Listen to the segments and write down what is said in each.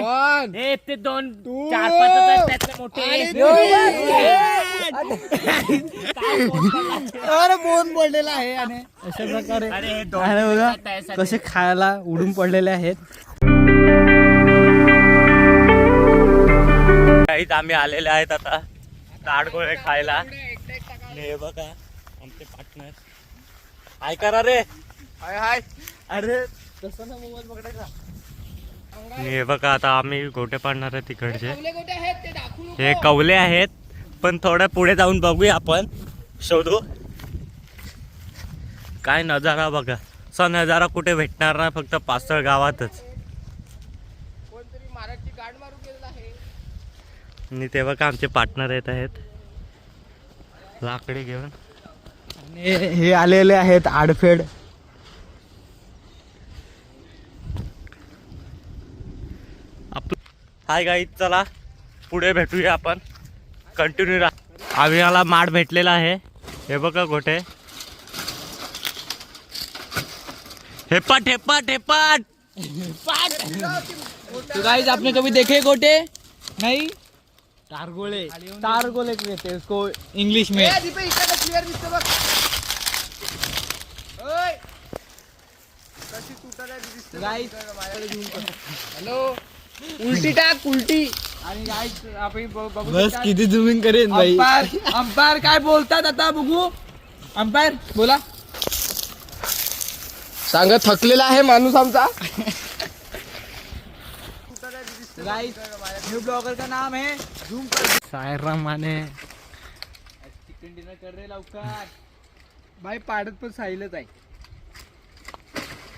कोण? हे ते दोन तू. चार पाच हजार त्यातले मोठे. आणि? अरे बोन बोललेला आहे आणि अशा प्रकारे. अरे हे दोन अरे बघा कसे खायला उडून पडलेले आहेत. काहीच आम्ही आलेले आहेत आता ताडगोळे खायला. आणि हे बघा आमचे पार्टनर काय करा रे. हाय हाय. अरे तसं ना मोबाईल पकडायचा. आणि हे बघा आता आम्ही गोटे पाडणार आहे तिकडचे. हे कवले आहेत पण थोडं पुढे जाऊन बघूया आपण. शोधू. काय नजारा बघा. असा नजारा कुठे भेटणार नाही फक्त पाचळ गावातच. आणि ते बघा आमचे पार्टनर येत आहेत? लाकडी घेऊन. आणि हे आलेले आहेत आडफेड. हाय गाई चला. पुढे भेटूया आपण. कंटिन्यू राहा आम्ही मला माठ भेटलेला आहे. हे बघा गोठे. हेपाट हेपाट हेपाट तो गाइस आपने कभी देखे गोटे नहीं? तारगोले तारगोले कहते हैं उसको इंग्लिश में. हॅलो उलटी टाक उलटी. आणि गाईस आपण बघू बस किती झुमिंग करेन भाई अंपायर अंपायर काय बोलतात आता बघू. अंपायर बोला. सांग थकलेला आहे माणूस आमचा. गाइस न्यू ब्लॉगर का नाम है झूम पर सायरा माने. चिकन डिनर कर रे लवकर. बाई पाडत पण साहिलच आहे.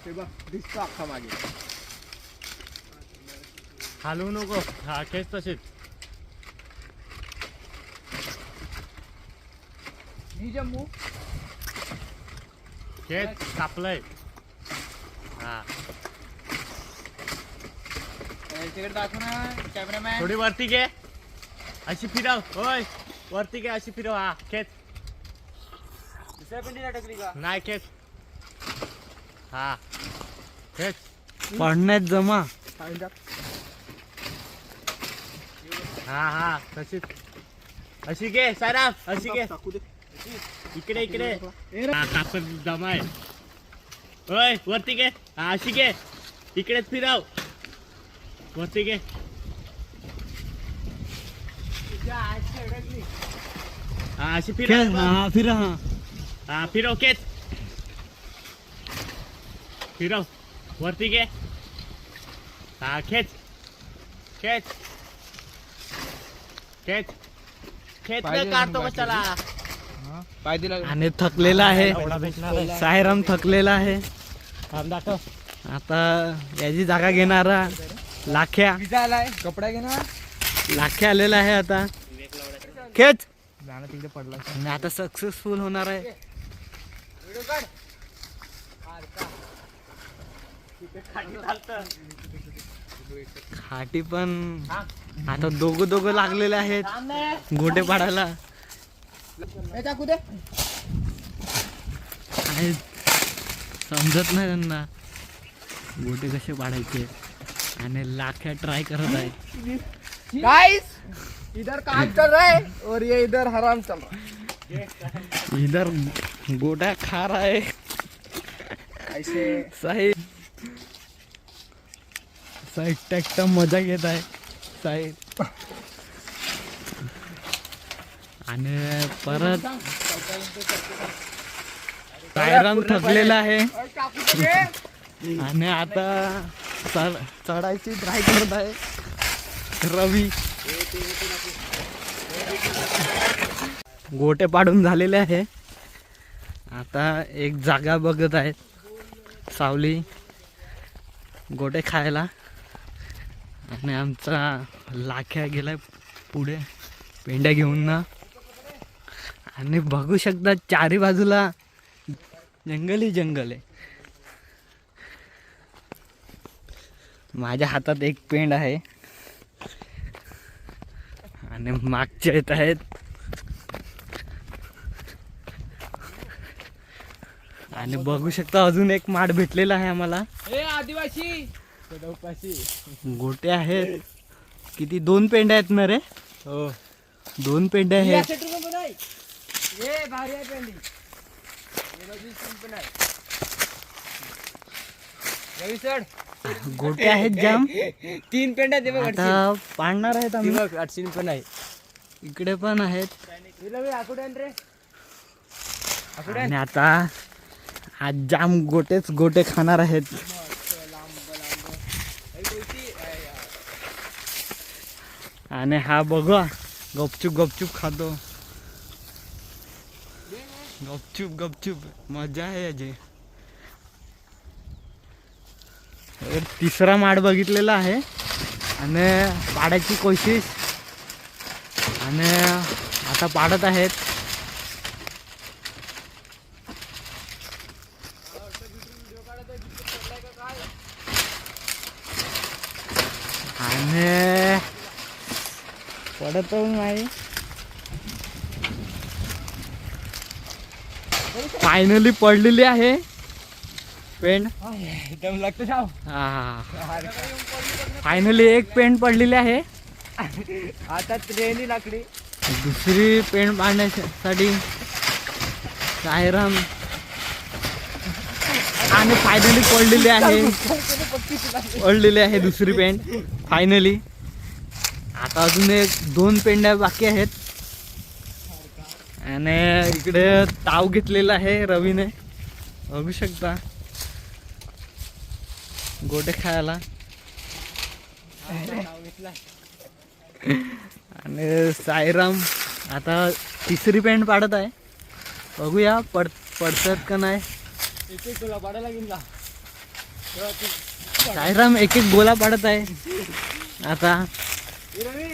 ते बघ दिसतो अख्खा मागे. हलवू नको. हा केस तशीच. ही जम्मू. केस कापलंय. हा. तिकडे दाखव ना कॅमेरामॅन थोडी वरती घे. अशी फिरव. होय वरती घे अशी फिरव. हा खेच दुसऱ्या पिंडीला टकली का? नाही खेच हा. खेच पडण्यात जमा. हा हा तशीच. अशी घे सारा अशी घे. इकडे इकडे. हा कापड जमाय होय वरती घे. हा अशी घे. इकडेच फिरव. वरती घे. हा अशी फिरव. हा फिर हा. हा फिरव खेच. फिरव. वरती घे. हा खेच. खेच. खेच. खेच पाहिजे काढतो कशाला? पाय दिला आणि थकलेला आहे. सायराम थकलेला आहे. थांब दाखव. आता याची जागा घेणारा लाख्या. कपडा घेणार? लाख्या आलेला आहे आता. खेच. तिकडे पडला. आणि आता सक्सेसफुल होणार आहे. खाटी पण आता दोघं दोघं लागलेले आहेत. गोटे पाडायला. समजत नाही त्यांना. गोटे कसे पाडायचे? आणि लाख्या ट्राय करत आहे गाइस इधर काम चल रहा है और ये इधर हराम चल रहा है. इधर गोटा खा रहा है. ऐसे. साहिल साहिल टॅक्टर मजा घेत आहे. साहेब आणि परत सायराम थकलेला आहे. आणि आता चढ चढायची ट्राय करत आहे. रवी. गोटे पाडून झालेले आहे. आता एक जागा बघत आहेत. सावली. गोटे खायला. आणि आमचा लाख्या गेलाय पुढे. पेंड्या घेऊन ना. आणि बघू शकता चारी बाजूला जंगल ही जंगल आहे. माझ्या हातात एक पेंड आहे. आणि मागच्या येत आहेत. आणि बघू शकता अजून एक माठ भेटलेला आहे आम्हाला. आदिवासी! गोटे आहेत. किती? दोन पेंड्या आहेत ना रे? हो. दोन पेंड्या आहेत. हे गोटे आहेत जाम. तीन पेंड्या दे बघ आता पाडणार आहेत आम्ही. बघ अडचण पण आहे. इकडे पण आहेत. रे. आणि आता आज जाम गोटेच गोटे खाणार आहेत. आणि हा बघा गपचूप गपचूप खातो गपचूप गपचूप मजा आहे याची तर तिसरा माड बघितलेला आहे आणि पाडायची कोशिश आणि आता पाडत आहेत आणि पडत नाही फायनली पडलेली आहे. पेंट एकदम लागतं जाव हा फायनली एक पेंट पडलेली आहे. आता ट्रेनी लाकडी. दुसरी पेंट पाडण्यासाठी सायराम आणि फायनली पडलेली आहे. पडलेली आहे दुसरी पेंट फायनली आता अजून एक दोन पेंड्या बाकी आहेत. आणि इकडे ताव घेतलेला आहे रवीने. बघू शकता. गोटे खायला. आणि साईराम आता तिसरी पेंट पाडत आहे. बघूया पड पडतात का नाही. एक एक पाडायला साईराम एक एक गोला पाडत आहे. आता ए रवी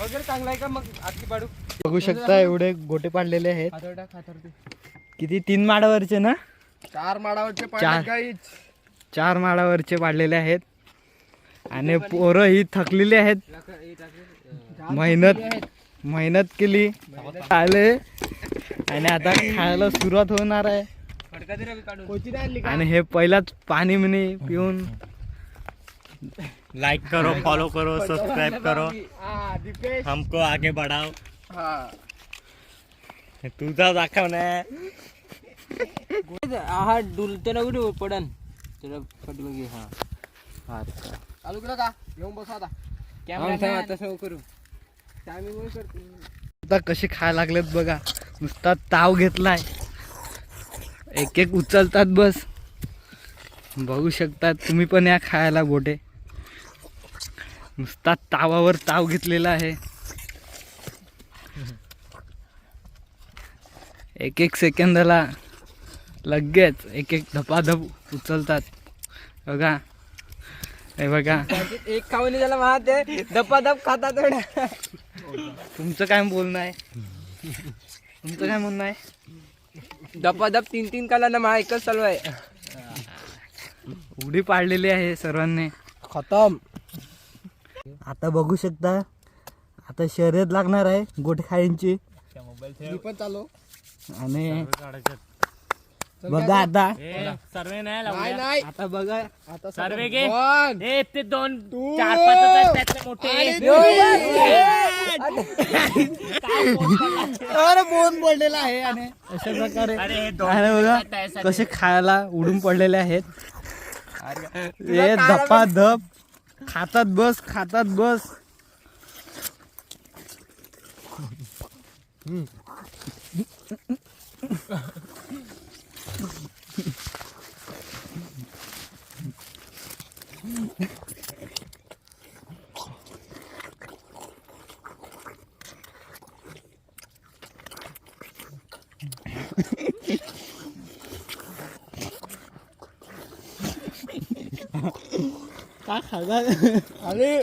बघर चांगला आहे का मग? आतली पाडू. बघू शकता एवढे गोटे पाडलेले आहेत. किती? तीन माडावरचे ना? चार माडावरचे चार. पाडले काहीच. चार माडावरचे पाडलेले आहेत. आणि पोरं ही थकलेली आहेत. मेहनत मेहनत केली. आले. आणि आता खायला सुरुवात होणार आहे. आणली का आणि हे पहिलाच पाणी म्हणे पिऊन. लाइक करो फॉलो करो सब्सक्राइब करो। हमको आगे बढ़ाओ। हा। तुझा दाखव ना। हा डुलते ना कुठे पडन। तुला फटी मग हा। हा चालू केलं का? येऊन बसा आता। कॅमेरा तसं करू. टायमिंग करतो आता कसे खायला लागलेत बघा. नुसता ताव घेतलाय. एक एक उचलतात बस. बघू शकतात तुम्ही पण या खायला गोटे नुसता तावावर ताव घेतलेला आहे. एक एक सेकंदाला लगेच एक एक धपाधप उचलतात. बघा. हे बघा. एक खावणी झाला महा ते दपा दप खाता तेवढ्या तुमचं काय बोलणं आहे? तुमचं काय म्हणणं आहे? दप तीन तीन काला ना महा एकच चालू आहे. उडी पाडलेली आहे सर्वांनी. खतम. आता बघू शकता. आता शर्यत लागणार आहे गोटे खाईंची मी पण चालू आणि बघा आता. सर्वे नाही आता बघा. आता सर्वे घे. ते दोन. चार पाच मोठे. अरे बोन पडलेला आहे आणि अशा प्रकारे. अरे दोन आणि बघा. कसे खायला उडून पडलेले आहेत. हे धपा धप. खातात बस खातात बस tác hả đây hả đi.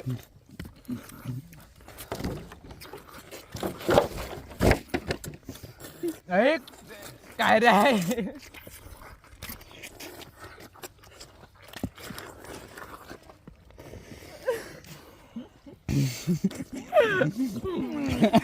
Đấy cài đây.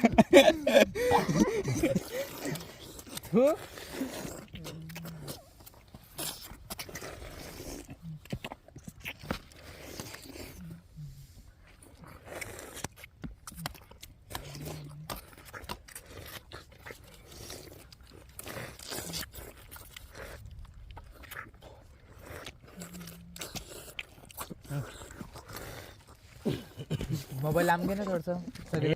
Mobile लांब घे ना थोडस. सगळे.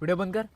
व्हिडिओ बंद कर.